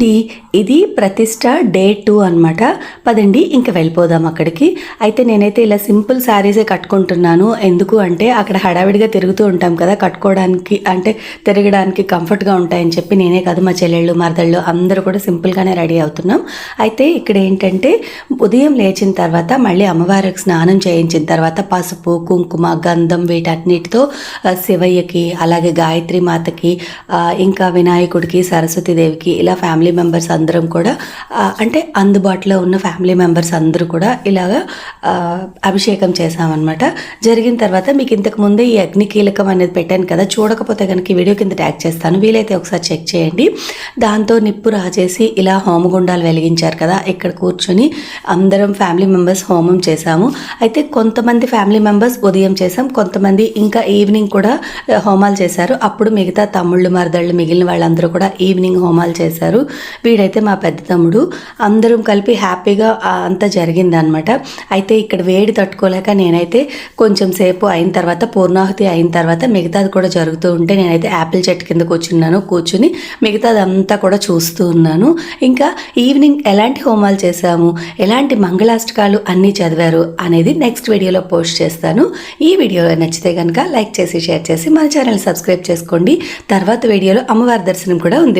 అండి ఇది ప్రతిష్ట డే టూ అనమాట పదండి ఇంకా వెళ్ళిపోదాం అక్కడికి. అయితే నేనైతే ఇలా సింపుల్ శారీసే కట్టుకుంటున్నాను. ఎందుకు అంటే అక్కడ హడావిడిగా తిరుగుతూ ఉంటాం కదా కట్టుకోవడానికి అంటే తిరగడానికి కంఫర్ట్గా ఉంటాయని చెప్పి నేనే కాదు మా చెల్లెళ్ళు మరదళ్ళు అందరూ కూడా సింపుల్గానే రెడీ అవుతున్నాం. అయితే ఇక్కడ ఏంటంటే ఉదయం లేచిన తర్వాత మళ్ళీ అమ్మవారికి స్నానం చేయించిన తర్వాత పసుపు కుంకుమ గంధం వీటన్నిటితో శివయ్యకి అలాగే గాయత్రి మాతకి ఇంకా వినాయకుడికి సరస్వతీదేవికి ఇలా ఫ్యామిలీ ఫ్యామిలీ మెంబర్స్ అందరం కూడా అంటే అందుబాటులో ఉన్న ఫ్యామిలీ మెంబర్స్ అందరూ కూడా ఇలాగా అభిషేకం చేసామన్నమాట జరిగిన తర్వాత మీకు ఇంతకు ముందే ఈ అగ్ని కీలకం అనేది పెట్టాను కదా చూడకపోతే కనుక వీడియో కింద ట్యాగ్ చేస్తాను. వీలైతే ఒకసారి చెక్ చేయండి. దాంతో నిప్పు రాజేసి ఇలా హోమగుండాలు వెలిగించారు కదా ఇక్కడ కూర్చొని అందరం ఫ్యామిలీ మెంబర్స్ హోమం చేశాము. అయితే కొంతమంది ఫ్యామిలీ మెంబర్స్ ఉదయం చేసాం కొంతమంది ఇంకా ఈవినింగ్ కూడా హోమాలు చేశారు. అప్పుడు మిగతా తమ్ముళ్ళు మరదళ్ళు మిగిలిన వాళ్ళందరూ కూడా ఈవినింగ్ హోమాలు చేశారు. వీడైతే మా పెద్ద తమ్ముడు. అందరం కలిపి హ్యాపీగా అంతా జరిగిందనమాట. అయితే ఇక్కడ వేడి తట్టుకోలేక నేనైతే కొంచెం సేపు అయిన తర్వాత పూర్ణాహుతి అయిన తర్వాత మిగతాది కూడా జరుగుతూ ఉంటే నేనైతే యాపిల్ చెట్టు కింద కూర్చున్నాను. కూర్చుని మిగతాది అంతా కూడా చూస్తూ ఉన్నాను. ఇంకా ఈవినింగ్ ఎలాంటి హోమాలు చేశాము ఎలాంటి మంగళాష్టకాలు అన్నీ చదివారు అనేది నెక్స్ట్ వీడియోలో పోస్ట్ చేస్తాను. ఈ వీడియో నచ్చితే కనుక లైక్ చేసి షేర్ చేసి మన ఛానల్ సబ్స్క్రైబ్ చేసుకోండి. తర్వాత వీడియోలో అమ్మవారి దర్శనం కూడా ఉంది.